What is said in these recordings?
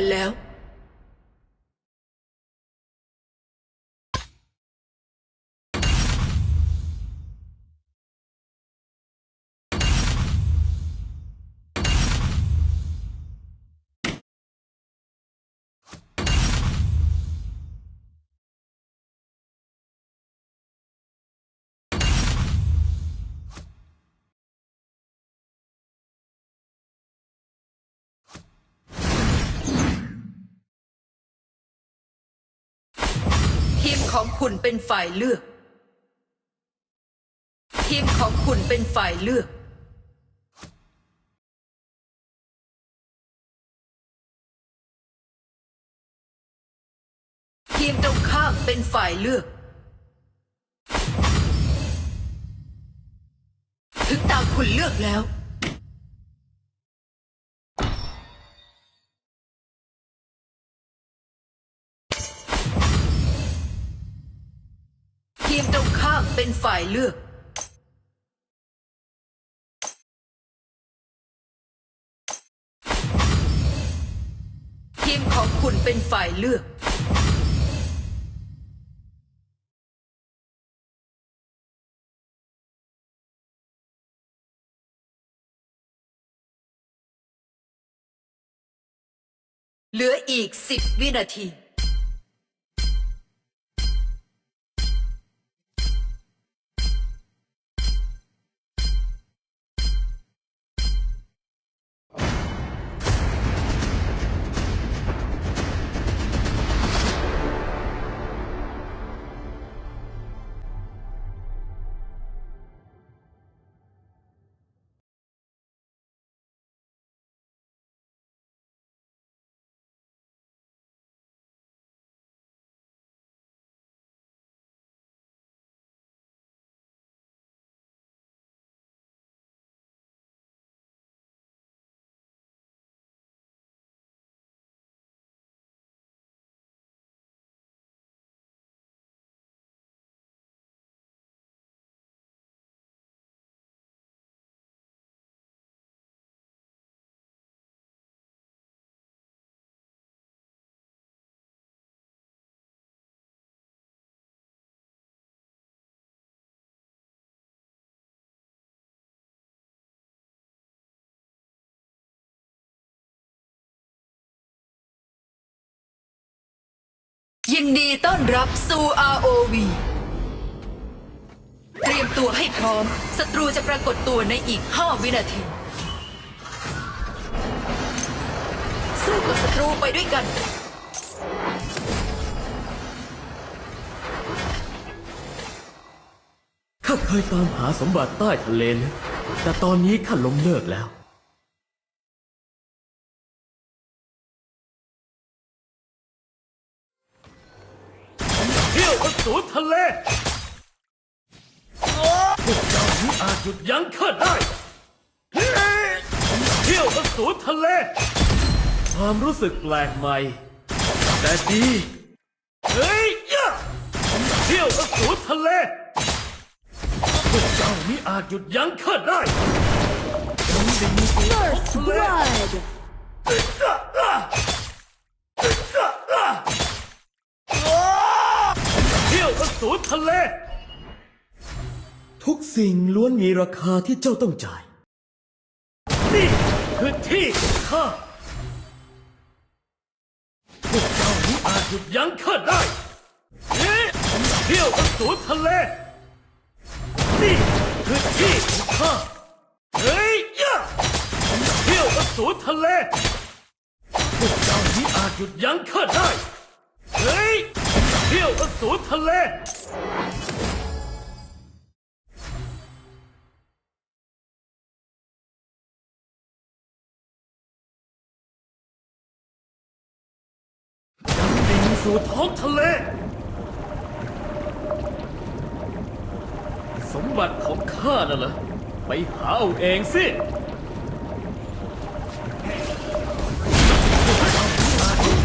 น มของคุณเป็นฝ่ายเลือก ทีมของคุณเป็นฝ่ายเลือก ทีมตรงข้ามเป็นฝ่ายเลือก ถึงตามคุณเลือกแล้ว เป็นฝ่ายเลือก ทีมของคุณเป็นฝ่ายเลือก เหลืออีกสิบวินาที นดีต้อนรับสู่ ROV เตรียมตัวให้พร้อม ศัตรูจะปรากฏตัวในอีก 5 วินาที สู้กับศัตรูไปด้วยกัน ข้าเคยตามหาสมบัติใต้ทะเลลึกแต่ตอนนี้ข้าล้มเลิกแล้ว อสูรทะเลพวกเจ้านี้อาจหยุดยั้งข้าได้เที่ยวอสูรทะเล ความรู้สึกแปลกใหม่ แต่ดีเฮ้ยยะเที่ยวอสูรทะเลพวกเจ้านี้อาจหยุดยั้งข้าได้จงดิ่งสู่ท้องทะเล Blood. เที่ยวอสูร ทะเล ทุกสิ่งล้วนมีราคาที่เจ้าต้องจ่าย นี่คือที่ของข้าพวกเจ้านี้อาจหยุดยั้งข้าได้เอ๊ะเที่ยวอสูรทะเล นี่คือที่ของข้าเฮ้ยยะเที่ยวอสูรทะเล พวกเจ้านี้อาจหยุดยั้งข้าได้เฮ้ยเที่ยวอสูรทะเลดิ่งสู่ท้องทะเล สมบัติของข้าน่ะเหรอ ไปหาเอาเองสิ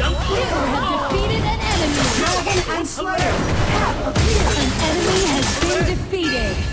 ยัง Dragon and Slayer have appeared. An enemy has been defeated.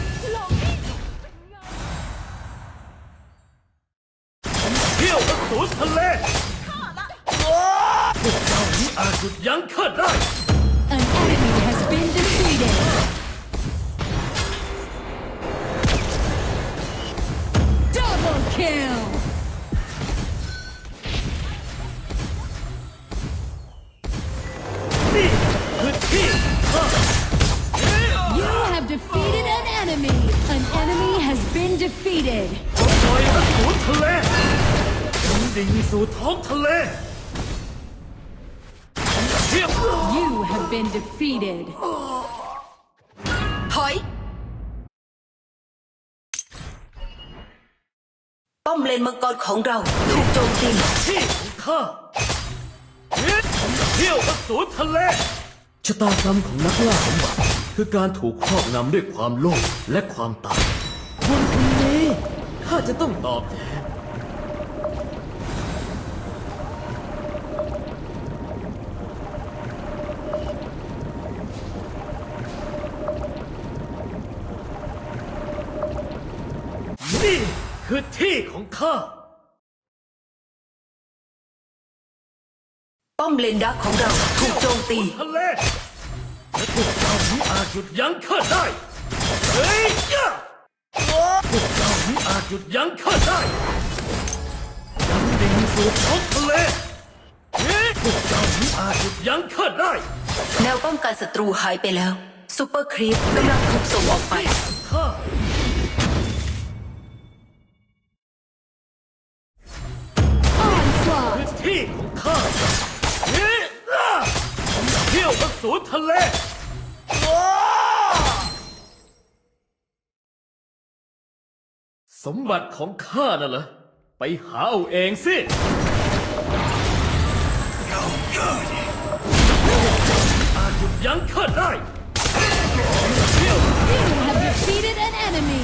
Been defeated. ถอย ป้อมเลนมังกรของเรา ถูกโจมตีที่ของข้าเที่ยวอสูรทะเลชะตากรรมของนักล่าสมบัติคือการถูกครอบงำด้วยความโลภและความตายคนคนนี้ข้าจะต้องตอบแทน คือที่ของข้า ป้อมเลนดักของเราถูกโจมตี ทะเลและพวกเจ้านี้อาจหยุดยั้งข้าได้ เฮ้ยยะพวกเจ้านี้อาจหยุดยั้งข้าได้ดำดิ่งสู่ท้องทะเลเฮ้ยพวกเจ้านี้อาจหยุดยั้งข้าได้แนวป้องกันศัตรูหายไปแล้วซูเปอร์ครีปกำลังถูกส่งออกไป ข้า ที่ของข้าเฮ้ยอะเที่ยวอสูรทะเลสมบัติของข้าน่ะเหรอ ไปหาเอาเองสิ อาจหยุดยั้งข้าได้ You have defeated an enemy.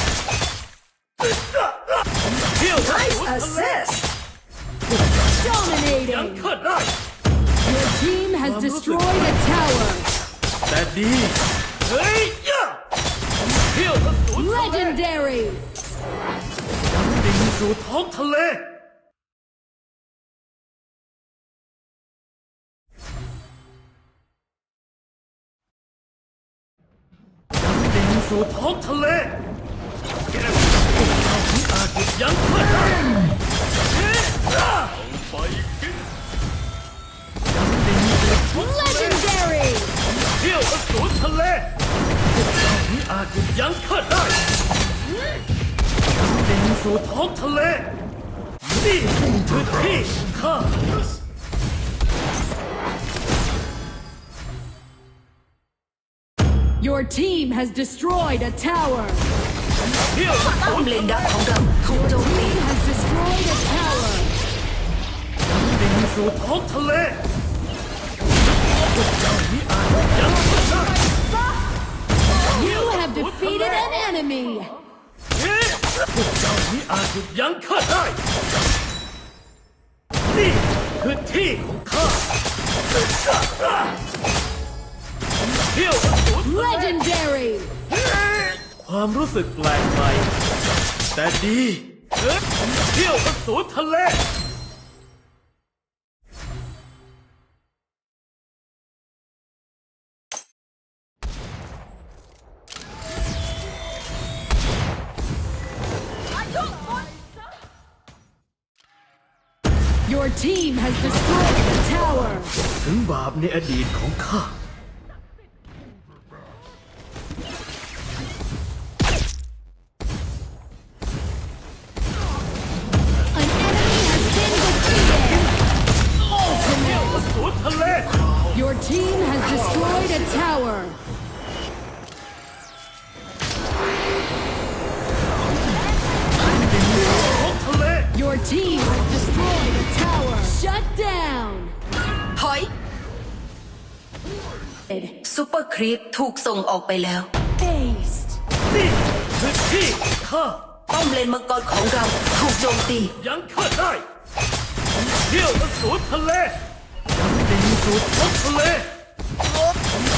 Dominating. ยังข้าได้ Your team has destroyed a tower. แต่ดีเฮ้ยยะเที่ยวอสูรทะเล Legendary. ดิ่งสู่ท้องทะเลดิ่งสู่ท้องทะเลพวกเราที่อาจหยุดยั้งข้าได้เฮ้ยอะไปกิน Legendary. เที่ยวอสูรทะเลพวกเราที่อาจหยุดยั้งข้าได้ดิ่งสู่ท้องทะเลนี่คือที่ของข้า Your team has destroyed a tower. เที่ยวอป้สูอมรเลนดักของเราถูกโจมตี Team has destroyed a tower. ดิ่งสู่ท้อ You have defeated an enemy. พวกเจ้านี้อาจหยุดยั้งข้าได้ นี่คือที่ของข้าเที่ยว Legendary ความรู้สึกแปลกใหม่แต่ดีเอ๊ะเที่ยวอสูรทะเล Your team has destroyed the tower. ถึงบาปในอดีตของข้า An enemy has been defeated. เที่ยวอสูรทะเล Your team has destroyed a tower. ท้องทะเล Your team Shut down. ถอยซูเปอร์ครีปถูกส่งออกไปแล้ว Aced. นี่คือที่ของข้าป้อมเลนมังกรของเราถูกโจมตี ยังข้าได้เที่ยวอสูรทะเลยังดิ่งสู่ท้องทะเล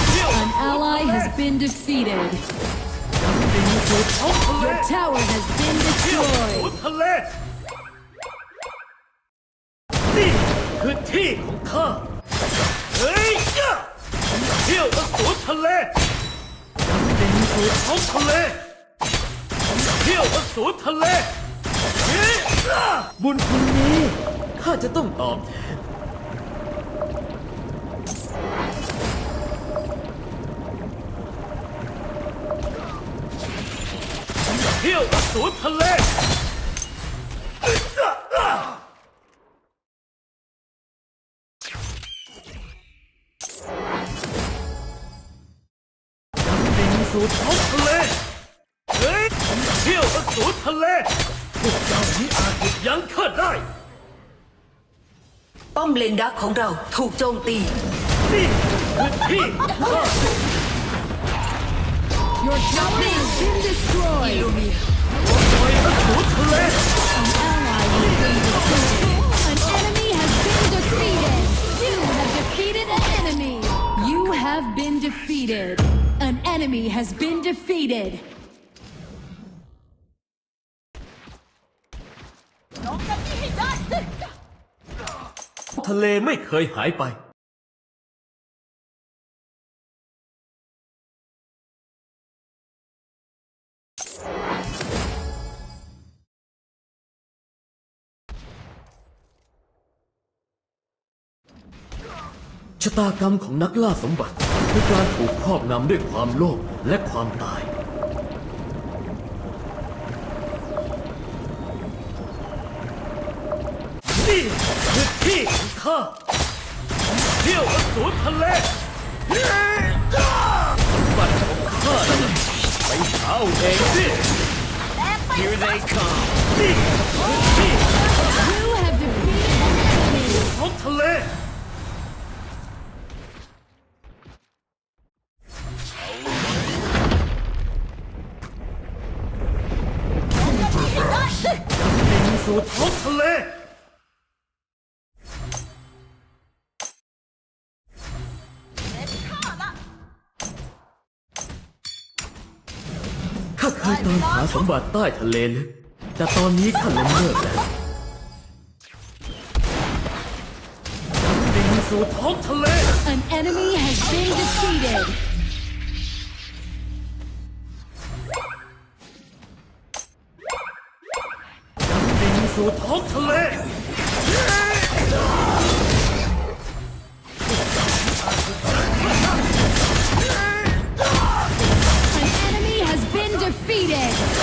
เที่ยว An ally has been defeated. ดิ่งสู่ท้องทะเล Your tower has been เที่ยวอสูร destroyed. ทะเล นี่ คือที่ของข้า เฮ้ยยะเที่ยวอสูรทะเลยังดิ่งสู่ท้องทะเล เที่ยวอสูรทะเลเฮ้ยยะบุญคุณนี้ข้าจะต้องตอบแทนเที่ยวอสูรทะเล ป้อมเลนดักของเราถูกโจมตี นี่คือที่ของข้า Your tower has been อิ destroyed. ลูเมีย ปล่อยอสูรทะเล An ally has been defeated. An enemy has been defeated. You have defeated an enemy. You have been defeated. An enemy has been defeated. ท ทะเลไม่เคยหายไปชะตากรรมของนักล่าสมบัติคือการถูกครอบงำด้วยความโลภและความตาย นี่คือ ที่ของข้าเที่ยวอสูรทะเลบัตรของข้านั่นแหละไปหาเอาเองสิ Here they come นี่คือที่ You have defeated an enemy. ของทะเลสู่ท้องทะเล สมบัติใต้ทะเลลึกแต่ตอนนี้ข้าล้มเลิกแล้วดิ่งสู่ท้องทะเล An enemy has been defeated. ดิ่งสู่ท้องทะเล An enemy has been defeated.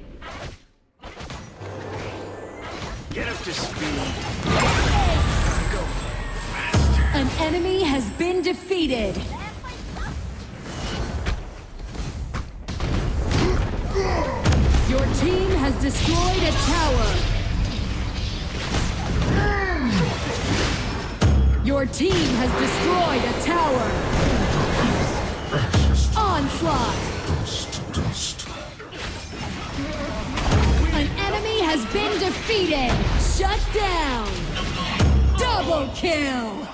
Get up to speed An enemy has been defeated. Your team has destroyed a tower. Your team has destroyed a tower. Onslaught. has been defeated! Shut down! Double kill!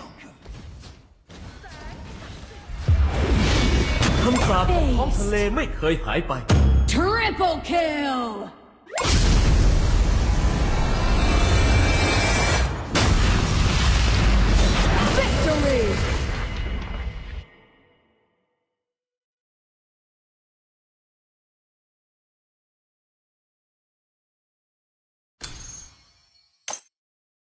Ace. Triple kill! Victory!